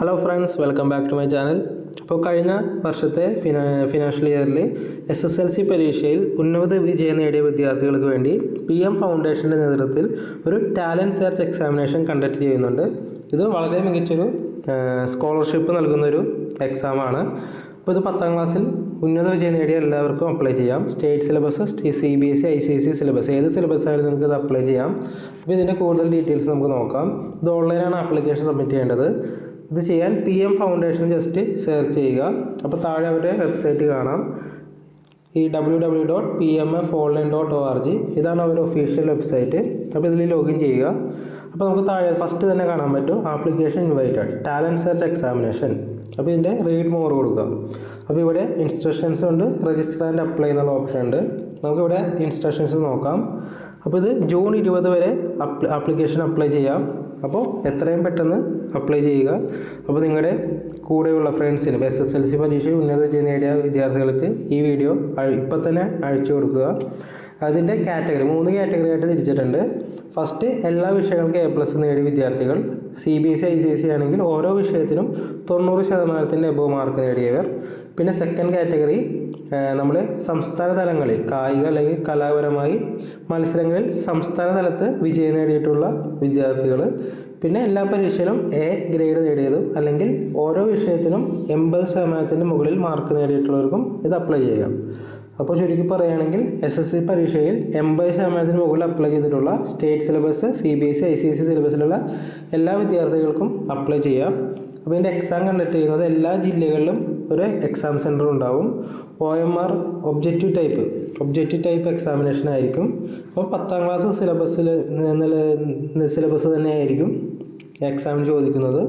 Hello friends welcome back to my channel അപ്പോൾ കഴിഞ്ഞ വർഷത്തെ ഫിനാ ഫിനാൻഷ്യൽ ഇയറിൽ എസ് എസ് എൽ സി പരീക്ഷയിൽ ഉന്നത വിജയം നേടിയ വിദ്യാർത്ഥികൾക്ക് വേണ്ടി പി എം ഫൗണ്ടേഷന്റെ നേതൃത്വത്തിൽ ഒരു ടാലന്റ് സെർച്ച് എക്സാമിനേഷൻ കണ്ടക്ട് ചെയ്യുന്നുണ്ട്. ഇത് വളരെ മികച്ചൊരു സ്കോളർഷിപ്പ് നൽകുന്നൊരു എക്സാമാണ് അപ്പോൾ ഇത് പത്താം ക്ലാസ്സിൽ ഉന്നത വിജയം നേടിയ എല്ലാവർക്കും അപ്ലൈ ചെയ്യാം. State syllabus C B S C I C S C syllabus ഏത് സിലബസ് ആയാലും നിങ്ങൾക്ക് ഇത് അപ്ലൈ ചെയ്യാം. അപ്പോൾ ഇതിന്റെ കൂടുതൽ ഡീറ്റെയിൽസ് നമുക്ക് നോക്കാം. ഇത് ഓൺലൈനാണ് ആപ്ലിക്കേഷൻ സബ്മിറ്റ് ചെയ്യേണ്ടത്. ഇത് ചെയ്യാൻ P M foundation just search ചെയ്യുക. അപ്പോൾ താഴെ അവരുടെ വെബ്സൈറ്റ് കാണാം. ഈ W W dot P M F online dot O R G ഇതാണ് അവരുടെ ഒഫീഷ്യൽ വെബ്സൈറ്റ് അപ്പോൾ ഇതിൽ ലോഗിൻ ചെയ്യുക. അപ്പോൾ നമുക്ക് താഴെ ഫസ്റ്റ് തന്നെ കാണാൻ പറ്റും. Application invited talent search examination അപ്പോൾ ഇതിന്റെ റീഡ് മോർ കൊടുക്കുക. അപ്പോൾ ഇവിടെ ഇൻസ്ട്രക്ഷൻസ് ഉണ്ട്. രജിസ്റ്റർ ആൻഡ് അപ്ലൈ എന്നുള്ള ഓപ്ഷൻ ഉണ്ട്. നമുക്കിവിടെ ഇൻസ്ട്രക്ഷൻസ് നോക്കാം. അപ്പോൾ ഇത് ജൂൺ ഇരുപത് വരെ ആപ്ലിക്കേഷൻ അപ്ലൈ ചെയ്യാം. അപ്പോൾ എത്രയും പെട്ടെന്ന് അപ്ലൈ ചെയ്യുക. അപ്പോൾ നിങ്ങളുടെ കൂടെയുള്ള ഫ്രണ്ട്സിന് എസ് എസ് എൽ സി പരീക്ഷയിൽ ഉന്നത വിജയം നേടിയ വിദ്യാർത്ഥികൾക്ക് ഈ വീഡിയോ ഇപ്പം തന്നെ അയച്ചു കൊടുക്കുക. അതിന്റെ കാറ്റഗറി മൂന്ന് കാറ്റഗറി ആയിട്ട് തിരിച്ചിട്ടുണ്ട്. ഫസ്റ്റ് എല്ലാ വിഷയങ്ങൾക്കും എ പ്ലസ് നേടിയ വിദ്യാർത്ഥികൾ C B S I C S C ആണെങ്കിൽ ഓരോ വിഷയത്തിനും തൊണ്ണൂറ് ശതമാനത്തിന്റെ എബോ മാർക്ക് നേടിയവർ. പിന്നെ സെക്കൻഡ് കാറ്റഗറി നമ്മൾ സംസ്ഥാന തലങ്ങളിൽ കായിക അല്ലെങ്കിൽ കലാപരമായി മത്സരങ്ങളിൽ സംസ്ഥാന തലത്ത് വിജയം നേടിയിട്ടുള്ള വിദ്യാർത്ഥികൾ പിന്നെ എല്ലാ പരീക്ഷയിലും എ ഗ്രേഡ് നേടിയതും അല്ലെങ്കിൽ ഓരോ വിഷയത്തിനും എൺപത് ശതമാനത്തിന്റെ മുകളിൽ മാർക്ക് നേടിയിട്ടുള്ളവർക്കും ഇത് അപ്ലൈ ചെയ്യാം അപ്പോൾ ചുരുക്കി പറയുകയാണെങ്കിൽ എസ് എസ് സി പരീക്ഷയിൽ എൺപത് ശതമാനത്തിന് മുകളിൽ അപ്ലൈ ചെയ്തിട്ടുള്ള state syllabus C B S I C S C സിലബസിലുള്ള എല്ലാ വിദ്യാർത്ഥികൾക്കും അപ്ലൈ ചെയ്യാം അപ്പോൾ ഇതിന്റെ എക്സാം കണ്ടക്ട് ചെയ്യുന്നത് എല്ലാ ജില്ലകളിലും ഒരു എക്സാം സെന്റർ ഉണ്ടാവും. O M R objective type objective type examination ആയിരിക്കും. അപ്പോൾ പത്താം ക്ലാസ് സിലബസിൽ സിലബസ് തന്നെയായിരിക്കും എക്സാമിന് ചോദിക്കുന്നത്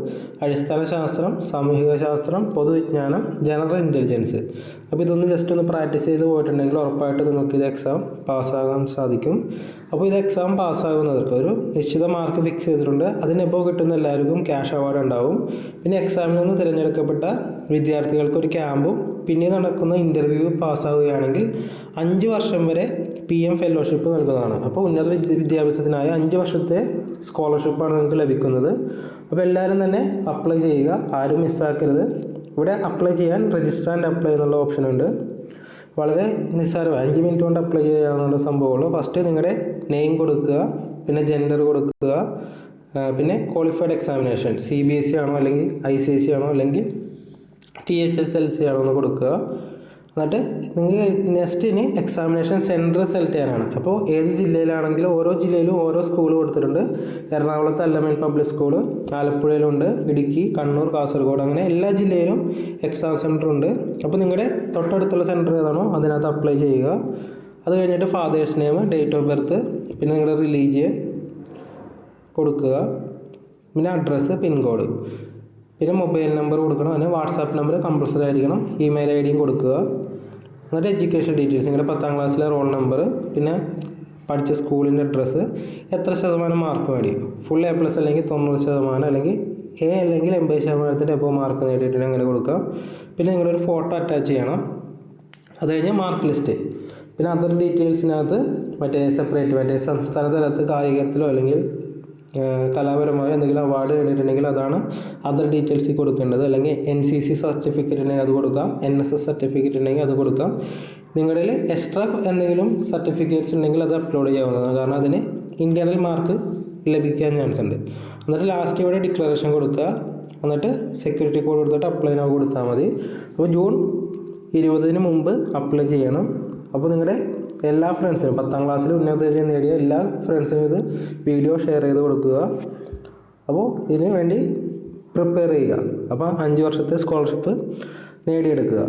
അടിസ്ഥാന ശാസ്ത്രം സാമൂഹിക ശാസ്ത്രം പൊതുവിജ്ഞാനം ജനറൽ ഇന്റലിജൻസ് അപ്പോൾ ഇതൊന്ന് ജസ്റ്റ് ഒന്ന് പ്രാക്ടീസ് ചെയ്ത് പോയിട്ടുണ്ടെങ്കിൽ ഉറപ്പായിട്ട് നിങ്ങൾക്ക് ഇത് എക്സാം പാസ്സാകാൻ സാധിക്കും. അപ്പോൾ ഇത് എക്സാം പാസ്സാകുന്നവർക്ക് ഒരു നിശ്ചിത മാർക്ക് ഫിക്സ് ചെയ്തിട്ടുണ്ട്. അതിനെപ്പോൾ കിട്ടുന്ന എല്ലാവർക്കും ക്യാഷ് അവാർഡ് ഉണ്ടാവും. പിന്നെ എക്സാമിൽ നിന്ന് തിരഞ്ഞെടുക്കപ്പെട്ട വിദ്യാർത്ഥികൾക്ക് ഒരു ക്യാമ്പും പിന്നെ നടക്കുന്ന ഇന്റർവ്യൂ പാസ്സാവുകയാണെങ്കിൽ അഞ്ച് വർഷം വരെ പി എം ഫെലോഷിപ്പ് നൽകുന്നതാണ്. അപ്പോൾ ഉന്നത വിദ്യാഭ്യാസത്തിനായി അഞ്ച് വർഷത്തെ സ്കോളർഷിപ്പാണ് നിങ്ങൾക്ക് ലഭിക്കുന്നത്. അപ്പോൾ എല്ലാവരും തന്നെ അപ്ലൈ ചെയ്യുക. ആരും മിസ്സാക്കരുത് ഇവിടെ അപ്ലൈ ചെയ്യാൻ രജിസ്റ്റർ ആൻഡ് അപ്ലൈ എന്നുള്ള ഓപ്ഷൻ ഉണ്ട്. വളരെ നിസ്സാരം അഞ്ച് മിനിറ്റ് കൊണ്ട് അപ്ലൈ ചെയ്യാവുന്ന സംഭവമുള്ളൂ ഫസ്റ്റ് നിങ്ങളുടെ നെയിം കൊടുക്കുക. പിന്നെ ജെൻഡർ കൊടുക്കുക. പിന്നെ qualified examination C B S C ആണോ അല്ലെങ്കിൽ ഐ സി എസ് സി ആണോ അല്ലെങ്കിൽ T H S L C ആണെന്ന് കൊടുക്കുക. എന്നിട്ട് നിങ്ങൾ നെക്സ്റ്റ് ഇനി എക്സാമിനേഷൻ സെന്റർ സെലക്ട് ചെയ്യാനാണ്. അപ്പോൾ ഏത് ജില്ലയിലാണെങ്കിലും ഓരോ ജില്ലയിലും ഓരോ സ്കൂൾ കൊടുത്തിട്ടുണ്ട്. എറണാകുളത്ത് അല്ലമൻ പബ്ലിക് സ്കൂൾ ആലപ്പുഴയിലുണ്ട് ഇടുക്കി കണ്ണൂർ കാസർഗോഡ് അങ്ങനെ എല്ലാ ജില്ലയിലും എക്സാം സെന്റർ ഉണ്ട്. അപ്പോൾ നിങ്ങളുടെ തൊട്ടടുത്തുള്ള സെന്റർ ഏതാണോ അതിനകത്ത് അപ്ലൈ ചെയ്യുക. അത് കഴിഞ്ഞിട്ട് father's name date of birth പിന്നെ നിങ്ങളുടെ റിലീജിയൻ കൊടുക്കുക. പിന്നെ അഡ്രസ്സ് പിൻകോഡ് പിന്നെ മൊബൈൽ നമ്പർ കൊടുക്കണം. അതിന് വാട്സാപ്പ് നമ്പർ കമ്പൾസറി ആയിരിക്കണം. ഇമെയിൽ ഐ ഡിയും കൊടുക്കുക. എന്നിട്ട് എഡ്യൂക്കേഷൻ ഡീറ്റെയിൽസ് നിങ്ങളുടെ പത്താം ക്ലാസ്സിലെ റോൾ നമ്പർ പിന്നെ പഠിച്ച സ്കൂളിന്റെ അഡ്രസ്സ് എത്ര ശതമാനം മാർക്ക് വേണ്ടി. ഫുൾ എ പ്ലസ് അല്ലെങ്കിൽ തൊണ്ണൂറ് ശതമാനം അല്ലെങ്കിൽ എ അല്ലെങ്കിൽ എൺപത് ശതമാനത്തിന്റെ എപ്പോൾ മാർക്ക് നേടിയിട്ടുണ്ടെങ്കിൽ അങ്ങനെ കൊടുക്കാം. പിന്നെ നിങ്ങളൊരു ഫോട്ടോ അറ്റാച്ച് ചെയ്യണം. അത് കഴിഞ്ഞാൽ മാർക്ക് ലിസ്റ്റ് പിന്നെ അതർ ഡീറ്റെയിൽസിനകത്ത് മറ്റേ സെപ്പറേറ്റ് മറ്റേ സംസ്ഥാന തലത്ത് കായികത്തിലോ അല്ലെങ്കിൽ കലാപരമായോ എന്തെങ്കിലും അവാർഡ് നേടിയിട്ടുണ്ടെങ്കിൽ അതാണ് അതർ ഡീറ്റെയിൽസിൽ കൊടുക്കേണ്ടത്. അല്ലെങ്കിൽ എൻ സി സി സർട്ടിഫിക്കറ്റ് ഉണ്ടെങ്കിൽ അത് കൊടുക്കാം. എൻ എസ് എസ് സർട്ടിഫിക്കറ്റ് ഉണ്ടെങ്കിൽ അത് കൊടുക്കാം. നിങ്ങളിൽ എക്സ്ട്രാ എന്തെങ്കിലും സർട്ടിഫിക്കറ്റ്സ് ഉണ്ടെങ്കിൽ അത് അപ്ലോഡ് ചെയ്യാവുന്നതാണ്. കാരണം അതിന് ഇന്റേർണൽ മാർക്ക് ലഭിക്കാൻ ചാൻസ് ഉണ്ട്. എന്നിട്ട് ലാസ്റ്റ് ഇവിടെ ഡിക്ലറേഷൻ കൊടുക്കുക. എന്നിട്ട് സെക്യൂരിറ്റി കോഡ് കൊടുത്തിട്ട് അപ്ലൈ നോ കൊടുത്താൽ മതി. അപ്പോൾ ജൂൺ ഇരുപതിന് മുമ്പ് അപ്ലൈ ചെയ്യണം. അപ്പോൾ നിങ്ങളുടെ എല്ലാ ഫ്രണ്ട്സിനും പത്താം ക്ലാസ്സിൽ ഉന്നത വിജയം നേടിയ എല്ലാ ഫ്രണ്ട്സിനും ഇത് വീഡിയോ ഷെയർ ചെയ്ത് കൊടുക്കുക. അപ്പോൾ ഇതിനു വേണ്ടി പ്രിപ്പയർ ചെയ്യുക. അപ്പോൾ അഞ്ച് വർഷത്തെ സ്കോളർഷിപ്പ് നേടിയെടുക്കുക.